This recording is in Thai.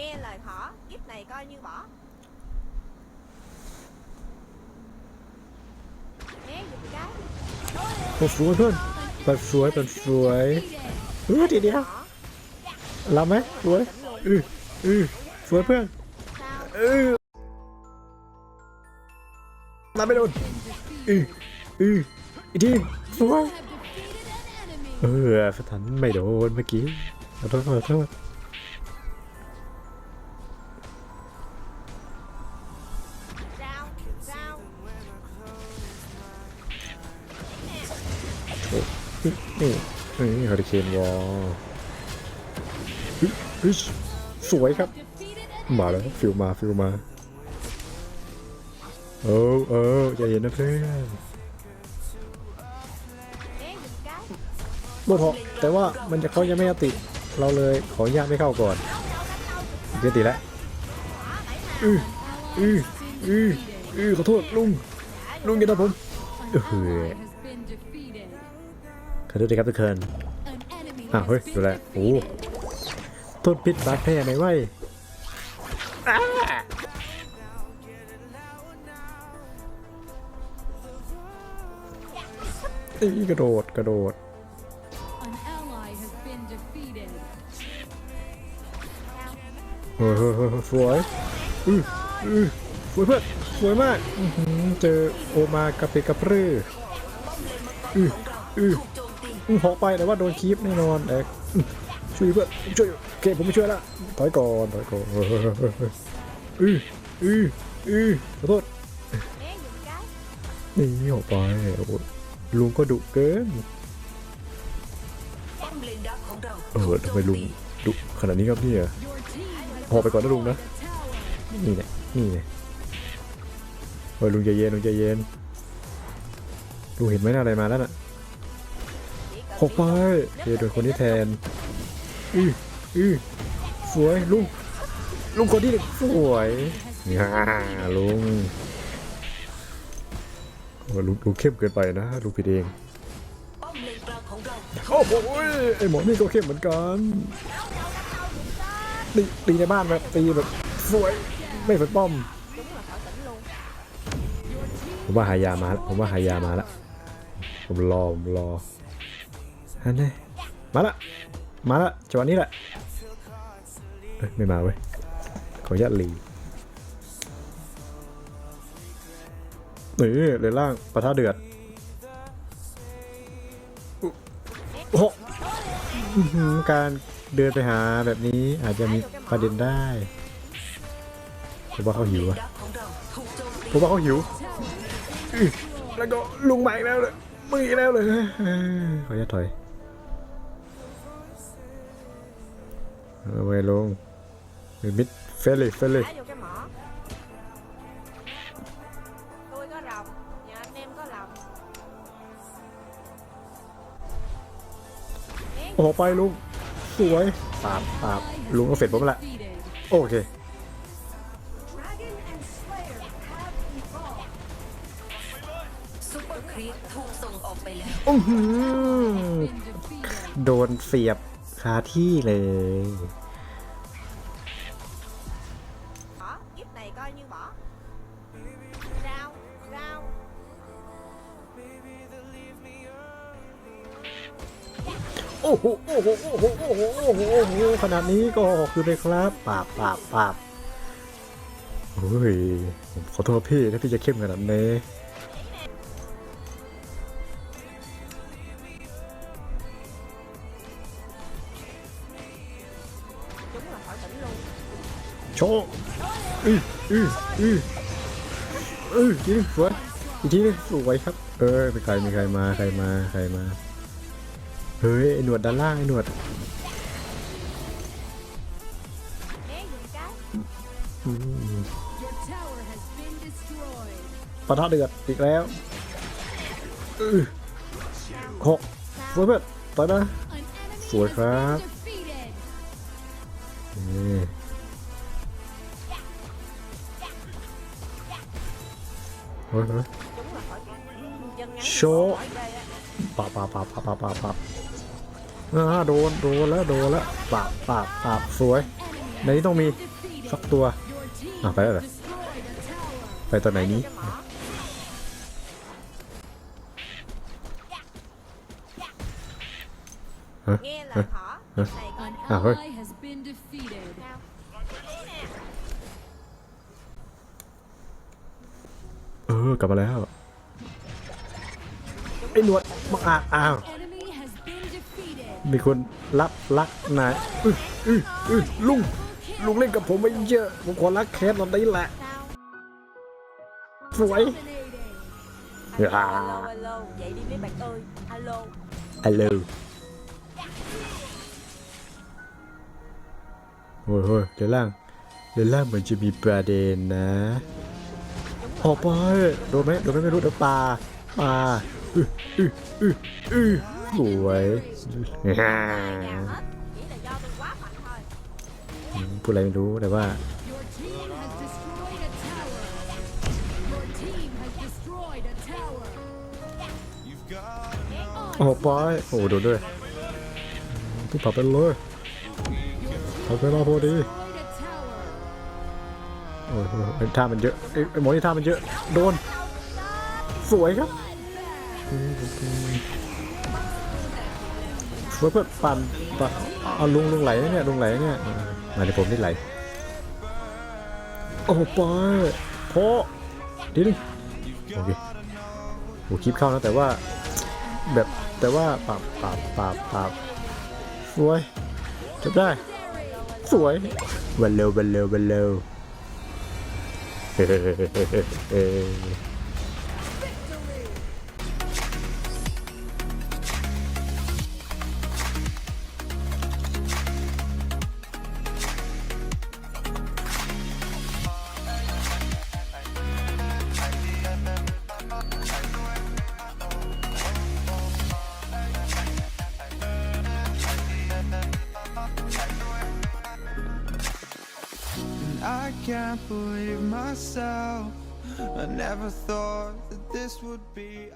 nghe lời thỏ kiếp này coi như bỏ né giùm cái โอ้สวยเพื่อนเปิดสวยเปิดสวยเออทีเดียว thỏ รับไนี่นี่ฮอริเคนวอลเฮ้ยสวยครับ มาแล้วฟิวมาฟิวมาเออเออใจเย็นนะเพื่อนบ่พอแต่ว่ามันจะเขายังไม่อติ เราเลยขออนุญาตไม่เข้าก่อนเกติแล้วอืออืออืออือขอโทษลุงลุงอย่าทำผมเออ ขอโทษดีครับทุกคนอะเฮ้ยดูแลโอ้โทษพิษบาดแผลไหมไว้ยอ้าอีกระโดดกระโดด An ally has been defeated. เฮ้ยเฮ้ยเฮ้ยสวยอืออือสวยเพื่อนสวยมากอื้อหือเจอโอมากระเปกระปรืออืออืออื้อ หอกไปแต่ว่าโดนคีบแน่นอนเอกช่วยเพื่อนช่วยเคผมไม่ช่วยละถอยก่อนถอยก่อนอืออืออือขอโทษนี่ออกไปลุงก็ดุเกินเออทำไมลุงดุขนาดนี้ครับเนี่ยหอกไปก่อนนะลุงนะนี่เนี่ยนี่เนี่ยเฮ้ยลุงใจเย็นลุงใจเย็นลุงเห็นไหมน้าอะไรมาแล้วน่ะ หกไปเดี๋ยวโดนคนที่แทนอืออือสวยลุงลุงคนที่หนึ่งสวยง่าลุงโอ้ลุงลุงเข้มเกินไปนะลุงผิดเองป้อมเลนกลางของเราโอ้โหไอหมอนี่ก็เข้มเหมือนกันตีตีในบ้านแบบตีแบบสวยไม่ฝืนป้อม đúng là thỏ tỉnh luôn ผมว่าหายามาแล้วผมว่าหายามาแล้วผมรอผมรอ ฮันนี่มาละมาละจังหวะนี้แหละเอ้ยไม่มาเว้ยขออนุญาตหลีนี่เลยล่างปะทะเดือดโอ้โหการเดินไปหาแบบนี้อาจจะมีประเด็นได้ผมว่าเขาหิวอะดักของเราถูกโจมตีผมว่าเขาหิว แล้วก็ลุงใหม่แล้วเลยมึงอีกแล้วเลยขออนุญาตถอย เอาไว้ลงมิดเฟลลี่เฟลลี่ thả vô cái mỏ tôi có rồng nhà anh em có rồng né โอ้โหไปลุง สวยปาบปาบลุงก็เสร็จผมละ Defeated. โอเคซุปเปอร์ครีปถูกส่งออกไปแล้วอื้อหือ Been defeated. โดนเสียบ คาที่เลย bỏ kiếp này coi như bỏ sao sao โอ้โห โอ้โห โอ้โห โอ้โห โอ้โห โอ้โห ขนาดนี้ก็คือเลยครับปาบปาบปาบเฮ้ยผมขอโทษพี่ถ้าพี่จะเข้มขนาดนี้ โชว์อืออืออืออือทีนึงสวยอีกทีนึงสวยครับ เออมีใครมีใครมาใครมาใครมาเฮ้ยหนวดด้านล่างไอหนวดปะทะเดือดอีกแล้วหกสวยเพื่อนต่อยมา An enemy Sủa has khác. been defeated. นี่ เฮ้ยเฮ้ย đúng là thỏ chân ngắn Số. khỏi ghê á ปับปับปับปับปับปับปับอ่าโดนโดนแล้วโดนแล้วปับปับปับสวย Enemy ในนี้ต้องมี defeated. สักตัว Your team อะไปแล้วเหรอ destroyed a tower. ไปตอนไหนนี้ cho mỏ ฮะ nghe ฮะ lời hả Hả? này coi An ออกลับมาแล้วไอ้หนวดบังอาจอ้าว Enemy has been defeated. มีคนรับรักนายอื้ออื้ออื้อลุงลุงเล่นกับผมไม่เยอะผมขอรักแคสตอนนี้แหละ sao สวย Dominating. alo À. alo alo vậy đi mấy bạn ơi alo ไอเลวโอ้ยโอ้ยเดี๋ยวล่างเดี๋ยวล่างเหมือนจะมีประเด็นนะ ออกไปโดนไหมโดนไหมไม่รู้เดี๋ยวปลาปลาอืออืออืออือสวยพูดอะไรไม่รู้แต่ว่าโอ้ปอยโอ้โดนด้วยผู้ผับเป็นเลยผับเป็นมาพอดี โอ้ยโอ้ยไอ้ท่ามันเยอะไอ้หมอนี่ท่ามันเยอะ โดน สวยครับสวยเพื่อปั่นปั่นเอาลุงลุงไหลเนี่ยลุงไหลเนี่ยมาในผมนี่ไหล โอ้ไปโพดีนึงโอเคโอ้คลิปเข้านะแต่ว่า แบบแต่ว่าปราบปราบปราบปราบสวยจบได้ สวยวันเร็ววันเร็ววันเร็ว เฮ้เฮ้ And I can't believe myself. I never thought that this would be.